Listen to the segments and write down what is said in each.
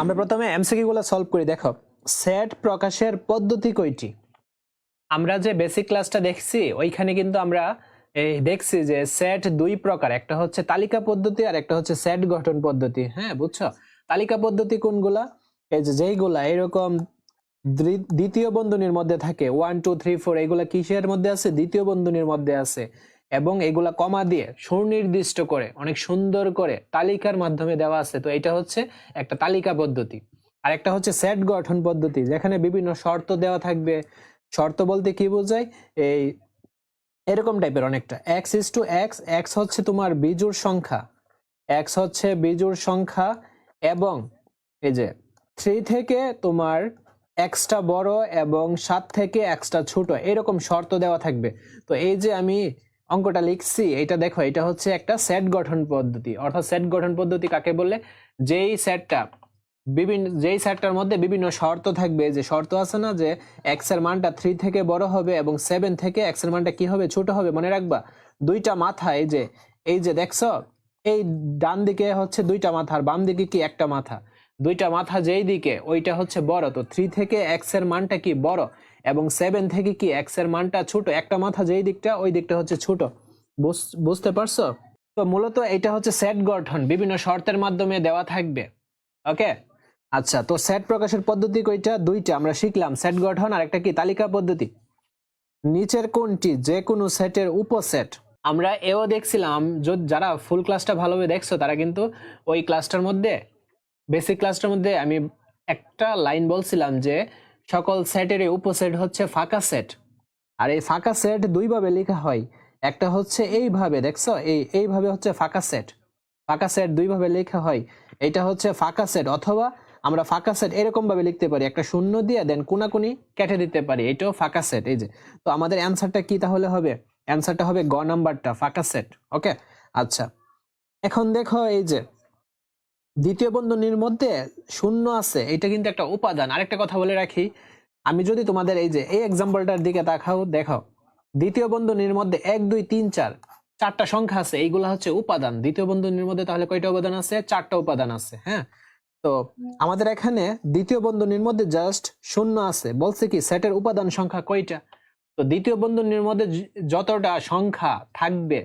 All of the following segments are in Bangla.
আমরা প্রথমে এমসিকিউ গুলো সলভ করি, দেখো। সেট প্রকাশের পদ্ধতি কয়টি আমরা যে বেসিক ক্লাসটা দেখছি, ওইখানে কিন্তু আমরা এই দেখছি যে সেট দুই প্রকার, একটা হচ্ছে তালিকা পদ্ধতি আর একটা হচ্ছে সেট গঠন পদ্ধতি হ্যাঁ বুঝছ? তালিকা পদ্ধতি কোনগুলা? এই যে যেইগুলা, এরকম দ্বি- দ্বিতীয় বন্ধনীর মধ্যে থাকে ওয়ান টু থ্রি ফোর এগুলা কিসের মধ্যে আছে? দ্বিতীয় বন্ধনীর মধ্যে আছে। এবং এগুলা কমা দিয়ে সুনির্দিষ্ট করে, অনেক সুন্দর করে তালিকার মাধ্যমে দেওয়া আছে। তো এটা হচ্ছে একটা তালিকা পদ্ধতি। আর একটা হচ্ছে সেট গঠন পদ্ধতি, যেখানে বিভিন্ন শর্ত দেওয়া থাকবে। শর্ত বলতে কি বোঝায়? এই এরকম টাইপের অনেকটা। X is to x x হচ্ছে তোমার বিজুর সংখ্যা। এক্স হচ্ছে বিজুর সংখ্যা এবং এই যে থ্রি থেকে তোমার এক্সটা বড় এবং সাত থেকে এক্সটা ছোট, এরকম শর্ত দেওয়া থাকবে। তো এই যে আমি অঙ্কটা লিখছি। এটা দেখো এটা হচ্ছে একটা সেট গঠন পদ্ধতি। অর্থাৎ সেট গঠন পদ্ধতি কাকে বলে? যেই সেটটা বিভিন্ন, যেই সেটটার মধ্যে বিভিন্ন শর্ত থাকবে, যে শর্ত আছে না যে এক্সের মানটা থ্রি থেকে বড় হবে এবং সেভেন থেকে এক্সের মানটা কি হবে? ছোট হবে। মনে রাখবা, দুইটা মাথা এই যে এই যে দেখছ, এই ডান দিকে হচ্ছে দুইটা মাথা আর বাম দিকে কি একটা মাথা। দুইটা মাথা যেই দিকে, ওইটা হচ্ছে বড়। তো থ্রি থেকে এক্সের মানটা কি বড়? এবং সেভেন থেকে কি এক্সের মানটা ছোট? একটা মাথা যেই দিকটা, ওই দিকটা হচ্ছে ছোট। বুঝ- বুঝতে পারছ? তো মূলত এটা হচ্ছে সেট গঠন। বিভিন্ন শর্তের মাধ্যমে দেওয়া থাকবে। ওকে? আচ্ছা তো সেট প্রকাশের পদ্ধতি কয়টা দুইটা। আমরা শিখলাম সেট গঠন আর একটা কি? তালিকা পদ্ধতি। নিচের কোনটি? যে কোনো সেটের উপসেট আমরা এও দেখছিলাম যারা ফুল ক্লাসটা ভালোভাবে দেখছ, তারা কিন্তু ওই ক্লাসটার মধ্যে বেসিক ক্লাসটার মধ্যে আমি একটা লাইন বলছিলাম যে সকল সেটের উপসেট হচ্ছে ফাঁকা সেট। আর এই ফাঁকা সেট দুইভাবে লেখা হয়। একটা হচ্ছে এইভাবে, দেখছ? এই, এইভাবে হচ্ছে ফাঁকা সেট। ফাঁকা সেট দুইভাবে লেখা হয়। এটা হচ্ছে ফাঁকা সেট অথবা আমরা ফাঁকা সেট এরকম ভাবে লিখতে পারি। একটা শূন্য দিয়ে দেন কোনাকুনি কেটে দিতে পারি। এটাও ফাঁকা সেট, এই যে। তো আমাদের অ্যান্সারটা কি তাহলে হবে? অ্যান্সারটা হবে গ নাম্বারটা, ফাঁকা সেট, ওকে? আচ্ছা। এখন দেখো এই যে দ্বিতীয় বন্ধনীর মধ্যে শূন্য আছে, এটা কিন্তু একটা উপাদান। আরেকটা কথা বলে রাখি, আমি যদি তোমাদের এই যে এই এক্সাম্পলটার দিকে তাকাও দেখো দ্বিতীয় বন্ধনীর মধ্যে এক, দুই, তিন, চার, চারটা সংখ্যা আছে, এইগুলা হচ্ছে উপাদান। দ্বিতীয় বন্ধনীর মধ্যে তাহলে কয়টা উপাদান আছে? চারটা উপাদান আছে হ্যাঁ? তো আমাদের এখানে দ্বিতীয় বন্ধনীর মধ্যে জাস্ট শূন্য আছে, বলছে কি সেটের উপাদান সংখ্যা কয়টা? তো দ্বিতীয় বন্ধনীর মধ্যে যতটা সংখ্যা থাকবে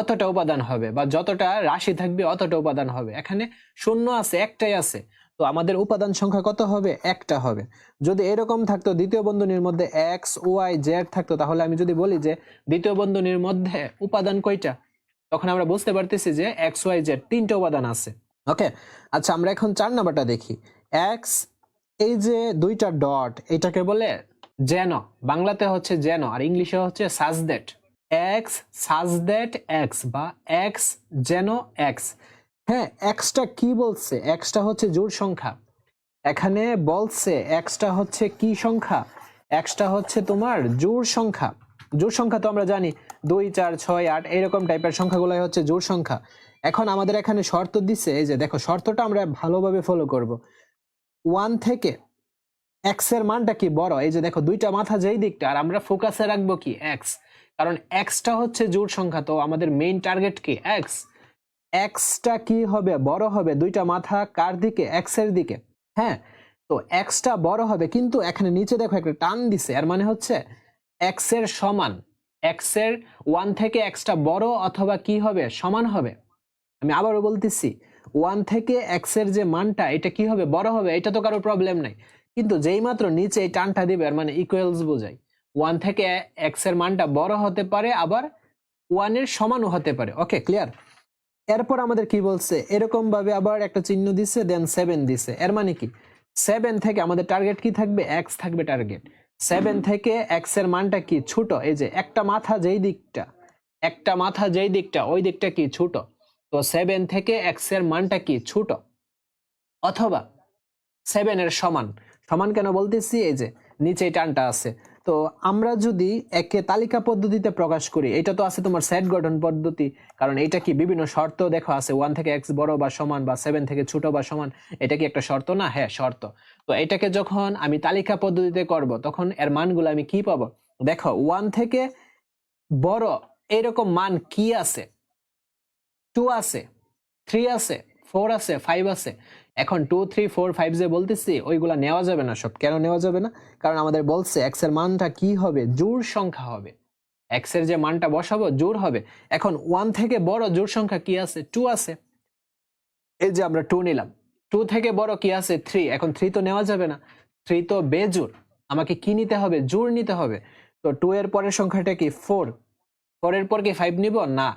অতটা উপাদান হবে বা যতটা রাশি থাকবে অতটা উপাদান হবে। এখানে শূন্য আছে, একটাই আছে। তো আমাদের উপাদান সংখ্যা কত হবে? একটা হবে। যদি এরকম থাকতো দ্বিতীয় বন্ধনীর মধ্যে এক্স ওয়াই জেড থাকতো, তাহলে আমি যদি বলি যে দ্বিতীয় বন্ধনীর মধ্যে উপাদান কয়টা? তখন আমরা বুঝতে পারতেছি যে এক্স ওয়াই জেড তিনটা উপাদান আছে। ওকে আচ্ছা আমরা এখন চার নাম্বারটা দেখি। এক্স এই যে দুইটা ডট এটাকে বলে যেন বাংলাতে হচ্ছে যেন আর ইংলিশে হচ্ছে such that x such that x বা এক্স যেন এক্স। হ্যাঁ এক্সটা কি বলছে? এক্সটা হচ্ছে জোড় সংখ্যা। এখানে বলছে এক্সটা হচ্ছে কি সংখ্যা? এক্সটা হচ্ছে তোমার জোড় সংখ্যা। জোড় সংখ্যা তো আমরা জানি, দুই, চার, ছয়, আট এইরকম টাইপের সংখ্যাগুলোই হচ্ছে জোড় সংখ্যা। এখন আমাদের এখানে শর্ত দিচ্ছে এই যে দেখো, শর্তটা আমরা ভালোভাবে ফলো করব। ওয়ান থেকে এক্সের মানটা কি বড়? এই যে দেখো, দুইটা মাথা যেই দিকটা, আর আমরা ফোকাসে রাখব কি? এক্স। কারণ এক্সটা হচ্ছে জোড় সংখ্যা, তো আমাদের মেইন টার্গেট কি? এক্স এক্সটা কি হবে? বড় হবে। দুইটা মাথা কার দিকে? এক্সের দিকে। হ্যাঁ? তো এক্সটা বড় হবে, কিন্তু এখানে নিচে দেখো একটা টান দিছে। এর মানে হচ্ছে এক্সের সমান। এক্সের ওয়ান থেকে এক্সটা বড় অথবা কি হবে? সমান হবে। আমি আবারও বলতেছি ওয়ান থেকে এক্সের যে মানটা, এটা কি হবে? বড় হবে। এটা তো কারও প্রবলেম নাই। কিন্তু যেই মাত্র নিচে এই টানটা দিবে আর মানে ইকুয়ালস বোঝায়। ওয়ান থেকে এক্সের মানটা বড় হতে পারে, আবার ওয়ানের সমানও হতে পারে। ওকে ক্লিয়ার এরপর আমাদের কি বলছে? এরকম ভাবে আবার একটা চিহ্ন দিছে দেন সেভেন দিছে। এর মানে কি? সেভেন থেকে আমাদের টার্গেট কি থাকবে? এক্স থাকবে টার্গেট সেভেন থেকে এক্সের মানটা কি? ছোট। এই যে একটা মাথা যেই দিকটা, একটা মাথা যেই দিকটা, ওই দিকটা কি? ছোট। তো সেভেন থেকে এক্সের মানটা কি? ছোট। অথবা সেভেন এর সমান। সমান কেন বলতেছি? এই যে নিচে টানটা আছে। তো আমরা যদি একে তালিকা পদ্ধতিতে প্রকাশ করি, এটা তো আছে তোমার সেট গঠন পদ্ধতি, কারণ এটা কি বিভিন্ন শর্ত দেখো আছে ওয়ান থেকে এক্স বড় বা সমান বা সেভেন থেকে ছোট বা সমান, এটা কি একটা শর্ত? না হ্যাঁ শর্ত। তো এটাকে যখন আমি তালিকা পদ্ধতিতে করব, তখন এর মানগুলো আমি কি পাবো? দেখো ওয়ান থেকে বড় এরকম মান কি আছে? টু আছে থ্রি আছে ফোর আছে ফাইভ আছে। এখন টু থ্রি ফোর ফাইভ যে বলতেছি, ওইগুলা নেওয়া যাবে না সব। কেন নেওয়া যাবে না? কারণ আমাদের বলছে এক্সের মানটা কি হবে? জোর সংখ্যা হবে। এক্সের যে মানটা বসাবো জোর হবে। এখন ওয়ান থেকে বড় জোর সংখ্যা কি আছে? টু আছে। এই যে আমরা টু নিলাম। টু থেকে বড় কি আছে? থ্রি এখন থ্রি তো নেওয়া যাবে না। থ্রি তো বেজোর আমাকে কি নিতে হবে? জোর নিতে হবে। তো টু এর পরের সংখ্যাটা কি? ফোর ফোর এর পর কি ফাইভ নিব? না।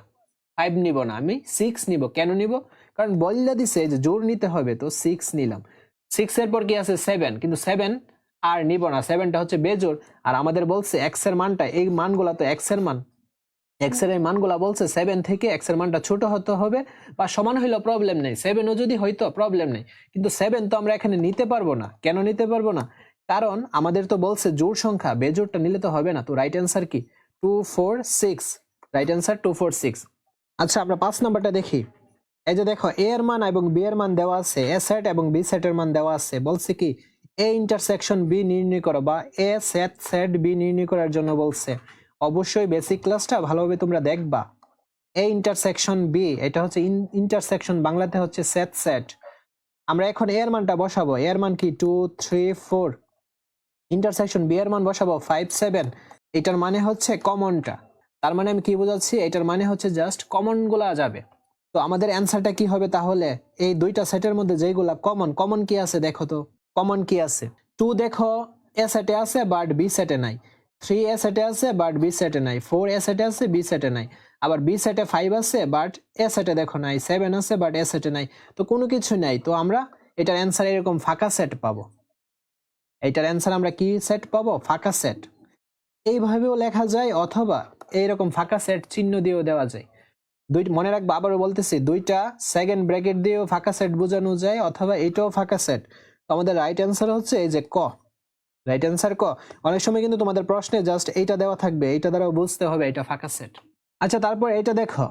ফাইভ নিব না। আমি সিক্স নিব। কেন নিব? কারণ বললে দিছে যে জোর নিতে হবে, তো সিক্স নিলাম। সিক্স এর পর কি আছে? সেভেন কিন্তু সেভেন আর নিব না। সেভেনটা হচ্ছে বেজোর আর আমাদের বলছে এক্সের মানটা, এই মানগুলা তো এক্সের মান। এক্সের এই মানগুলা বলছে সেভেন থেকে এক্সের মানটা ছোট হতে হবে বা সমান হইলেও প্রবলেম নেই। সেভেনও যদি হইতো প্রবলেম নেই। কিন্তু সেভেন তো আমরা এখানে নিতে পারব না। কেন নিতে পারব না? কারণ আমাদের তো বলছে জোর সংখ্যা বেজোরটা নিলে তো হবে না। তো রাইট অ্যান্সার কি? Two four six right answer two four six আচ্ছা আমরা পাঁচ নাম্বারটা দেখি। এই যে দেখো এ এর মান এবং বি এর মান দেওয়া আছে এ সেট এবং বি সেটের মান দেওয়া আছে। বলছে কি এ ইন্টারসেকশন বি নির্ণয় করো বা এ সেট সেট বি নির্ণয় করার জন্য বলছে। অবশ্যই বেসিক ক্লাসটা ভালোভাবে তোমরা দেখবা। এ ইন্টারসেকশন বি এটা হচ্ছে ইন্টারসেকশন বাংলাতে হচ্ছে সেট সেট আমরা এখন এর মানটা বসাবো। এর মান কি? Two three four intersection B এর মান বসাবো ফাইভ সেভেন এটার মানে হচ্ছে কমনটা তার মানে আমি কি বোঝাচ্ছি? এটার মানে হচ্ছে জাস্ট কমনগুলা যাবে। তো আমাদের অ্যান্সারটা কি হবে তাহলে? এই দুইটা সেটের মধ্যে যেগুলা কমন কমন কি আছে দেখো তো? কমন কি আছে? টু দেখো এ সেটে আছে বাট বি সেটে নাই। থ্রি এ সেটে আছে বাট বি সেটে নাই। ফোর এ সেটে আছে বি সেটে নাই। আবার বি সেটে ফাইভ আছে বাট এ সেটে দেখো নাই। সেভেন আছে বাট এ সেটে নাই। তো কোনো কিছু নাই। তো আমরা এটার অ্যান্সার এরকম ফাঁকা সেট পাবো। এটার অ্যান্সার আমরা কি সেট পাবো? ফাঁকা সেট এইভাবেও লেখা যায়, অথবা এইরকম ফাঁকা সেট চিহ্ন দিয়েও দেওয়া যায়। দুই মনে রাখব, আবারও বলতেছি, দুইটা সেকেন্ড ব্র্যাকেট দিয়েও ফাঁকা সেট বোঝানো যায় অথবা এটাও ফাঁকা সেট তো আমাদের রাইট অ্যান্সার হচ্ছে এই যে ক। রাইট অ্যান্সার ক। অনেক সময় কিন্তু তোমাদের প্রশ্নে জাস্ট এইটা দেওয়া থাকবে, এইটা দ্বারাও বুঝতে হবে এটা ফাঁকা সেট আচ্ছা তারপর এইটা দেখো।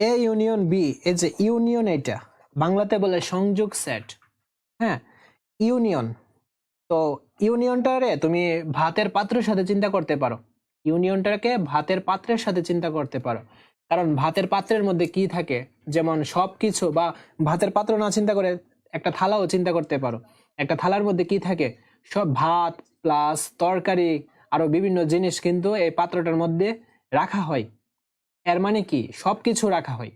এ ইউনিয়ন বি এই যে ইউনিয়ন এটা, বাংলাতে বলে সংযোগ সেট হ্যাঁ ইউনিয়ন তো ইউনিয়নটারে তুমি ভাতের পাত্রের সাথে চিন্তা করতে পারো। ইউনিয়নটাকে ভাতের পাত্রের সাথে চিন্তা করতে পারো। কারণ ভাতের পাত্রের মধ্যে কি থাকে? যেমন সব কিছু বা ভাতের পাত্র না চিন্তা করে একটা থালাও চিন্তা করতে পারো। একটা থালার মধ্যে কি থাকে? সব ভাত প্লাস তরকারি আরও বিভিন্ন জিনিস কিন্তু এই পাত্রটার মধ্যে রাখা হয়। এর মানে কি? সব কিছু রাখা হয়।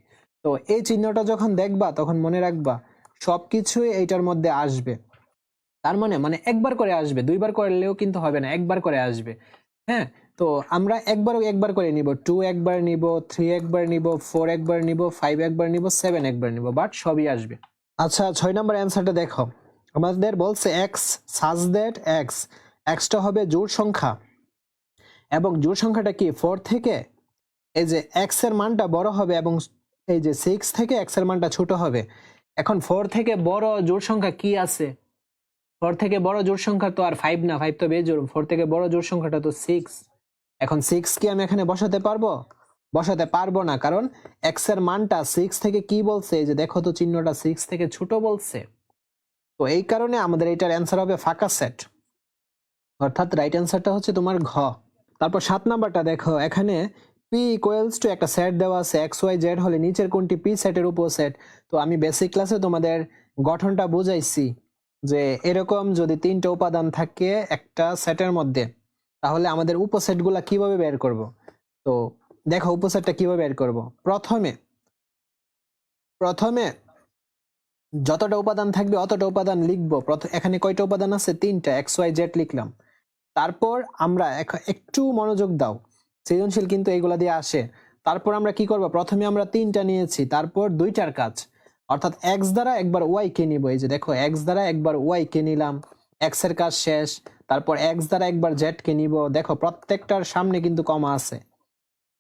তো এই চিহ্নটা যখন দেখবা, তখন মনে রাখবা সব কিছুই এইটার মধ্যে আসবে। তার মানে মানে একবার করে আসবে, দুইবার করলেও কিন্তু হবে না, একবার করে আসবে। হ্যাঁ? তো আমরা একবার একবার করে নিব। টু একবার নিব থ্রি একবার নিব ফোর একবার নিব ফাইভ একবার নিব সেভেন একবার নিব বাট সবই আসবে। আচ্ছা ছয় নম্বর অ্যান্সারটা দেখো। আমাদের বলছে x such that x extra হবে জোড় সংখ্যা। এবং জোড় সংখ্যাটা কি ফোর থেকে? এই যে এক্সের মানটা বড় হবে এবং এই যে সিক্স থেকে এক্সের মানটা ছোট হবে। এখন ফোর থেকে বড় জোড় সংখ্যা কি আছে? ফোর থেকে বড় জোড় সংখ্যা তো আর ফাইভ না ফাইভ তো বেজোড়। ফোর থেকে বড় জোড় সংখ্যাটা তো সিক্স এখন সিক্স কি আমি এখানে বসাতে পারব? বসাতে পারব না, কারণ এক্সের মানটা সিক্স থেকে কি বলছে? যে দেখো তো চিহ্নটা সিক্স থেকে ছোট বলছে। তো এই কারণে আমাদের এটার অ্যান্সার হবে ফাঁকা সেট অর্থাৎ রাইট অ্যান্সারটা হচ্ছে তোমার ঘ। তারপর সাত নাম্বারটা দেখো, এখানে পি ইকুয়ালস টু একটা সেট দেওয়া আছে এক্স ওয়াই জেড হলে নিচের কোনটি পি সেটের উপর সেট তো আমি বেসিক ক্লাসে তোমাদের গঠনটা বুঝাইছি যে এরকম যদি তিনটা উপাদান থাকে একটা সেটের মধ্যে তাহলে আমাদের উপসেটগুলা কীভাবে বের করব? তো দেখো উপসেটটা কীভাবে বের করব? প্রথমে প্রথমে যতটা উপাদান থাকবে অতটা উপাদান লিখব। এখানে কয়টা উপাদান আছে? তিনটা এক্স ওয়াই জেড লিখলাম। তারপর আমরা একটু মনোযোগ দাও। সৃজনশীল কিন্তু এইগুলা দিয়ে আসে। তারপর আমরা কি করব? প্রথমে আমরা তিনটা নিয়েছি, তারপর দুইটার কাজ। অর্থাৎ এক্স দ্বারা একবার ওয়াই কে নিব। এই যে দেখো এক্স দ্বারা একবার ওয়াই কে নিলাম। এক্সের কাজ শেষ, তারপর এক্স দ্বারা একবার জেড কে নিব। দেখো, প্রত্যেকটার সামনে কিন্তু কমা আছে।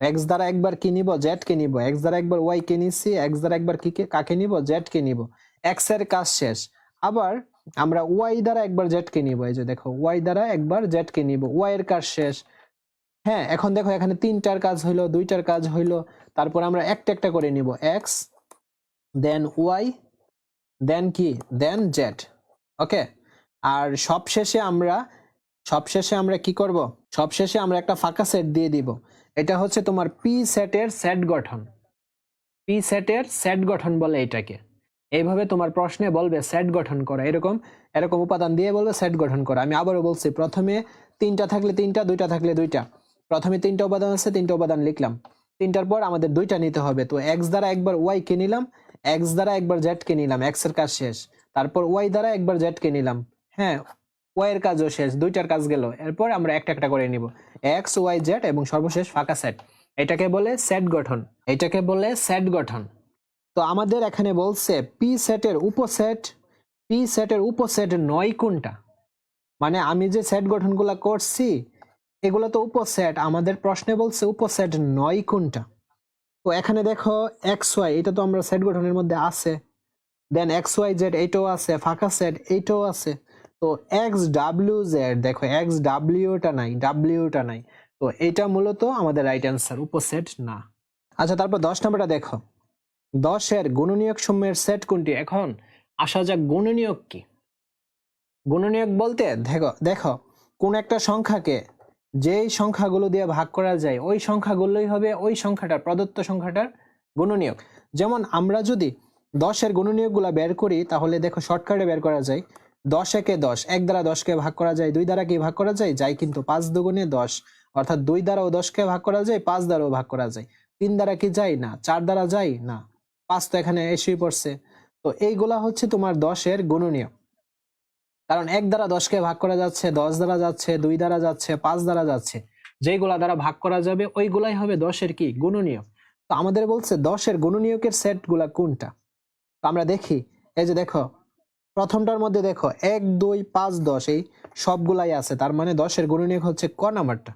এক্স দ্বারা একবার কি নিব? জেড কে নিব। এক্স দ্বারা একবার ওয়াই কে নিছি এক্স দ্বারা একবার কি কাকে নিব? জেড কে নিব। এক্সের কাজ শেষ। আবার আমরা ওয়াই দ্বারা একবার জেড কে নিব। এই যে দেখো ওয়াই দ্বারা একবার জেড কে নিব। ওয়াই এর কাজ শেষ। হ্যাঁ এখন দেখো, এখানে তিনটার কাজ হইল, দুইটার কাজ হইল। তারপর আমরা একটা একটা করে নিব। এক্স দেন ওয়াই দেন কি? দেন জেড ওকে আর সবশেষে আমরা সবশেষে আমরা কি করব? সবশেষে আমরা একটা ফাঁকা সেট দিয়ে দিব। এটা হচ্ছে তোমার পি সেটের সেট গঠন। পি সেটের সেট গঠন বলে এটাকে। এইভাবে তোমার প্রশ্নে বলবে সেট গঠন করা। এরকম এরকম উপাদান দিয়ে বলবে সেট গঠন করা। আমি আবারও বলছি, প্রথমে তিনটা থাকলে তিনটা, দুইটা থাকলে দুইটা। প্রথমে তিনটা উপাদান আছে, তিনটা উপাদান লিখলাম। তিনটার পর আমাদের দুইটা নিতে হবে। তো এক্স দ্বারা একবার ওয়াই কে নিলাম এক্স দ্বারা একবার জেড কে নিলাম। এক্সের কাজ শেষ। তারপর ওয়াই দ্বারা একবার জেড কে নিলাম। হ্যাঁ ওয়াই এর কাজও শেষ, দুইটার কাজ গেল। এরপর আমরা একটা একটা করে নিব। এক্স ওয়াই জেড এবং সর্বশেষ ফাঁকা সেট এটাকে বলে সেট গঠন। এটাকে বলে সেট গঠন। তো আমাদের এখানে বলছে পি সেটের উপসেট পি সেটের উপসেট নয় কোনটা? মানে আমি যে সেট গঠনগুলো করছি, এগুলো তো উপসেট আমাদের প্রশ্নে বলছে উপসেট নয় কোনটা? তো এখানে দেখো এক্স ওয়াই এটা তো আমরা সেট গঠনের মধ্যে আছে। দেন এক্স ওয়াই জেড এইটাও আছে, ফাঁকা সেট এইটাও আছে। তো এক্স ডাব্লিউ জেড দেখো এক্স ডাব্লিউটা নাই ডাব্লিউটা নাই। তো এটা মূলত আমাদের রাইট অ্যান্সার উপসেট না। আচ্ছা তারপর দশ নম্বরটা দেখো। দশের গুণনীয়ক সমূহের সেট কোনটি? এখন আসা যাক গুণনীয়ক কি। গুণনীয়ক বলতে, দেখো দেখো, কোন একটা সংখ্যাকে যেই সংখ্যাগুলো দিয়ে ভাগ করা যায়, ওই সংখ্যাগুলোই হবে ওই সংখ্যাটার, প্রদত্ত সংখ্যাটার গুণনীয়ক। যেমন আমরা যদি দশের গুণনীয়কগুলো বের করি, তাহলে দেখো শর্টকাটে বের করা যায়। দশ একে দশ। এক দ্বারা দশকে ভাগ করা যায়, দুই দ্বারা কি ভাগ করা যায়? যায় কিন্তু পাঁচ দুগুণে দশ। অর্থাৎ দুই দ্বারাও দশকে ভাগ করা যায়, পাঁচ দ্বারাও ভাগ করা যায়। তিন দ্বারা কি যায়? না। চার দ্বারা যায়? না। পাঁচ তো এখানে এসেই পড়ছে। তো এইগুলা হচ্ছে তোমার দশের গুণনীয়। কারণ এক দ্বারা দশকে ভাগ করা যাচ্ছে, দশ দ্বারা যাচ্ছে, দুই দ্বারা যাচ্ছে, পাঁচ দ্বারা যাচ্ছে। যেগুলা দ্বারা ভাগ করা যাবে, ওইগুলাই হবে দশের কি? গুণনীয়। তো আমাদের বলছে দশের গুণনীয়কের সেটগুলা কোনটা? তো আমরা দেখি। এই যে দেখো প্রথমটার মধ্যে দেখো, এক, দুই, পাঁচ, দশ, এই সবগুলাই আছে। তার মানে দশের গুণনীয় হচ্ছে ক নাম্বারটা।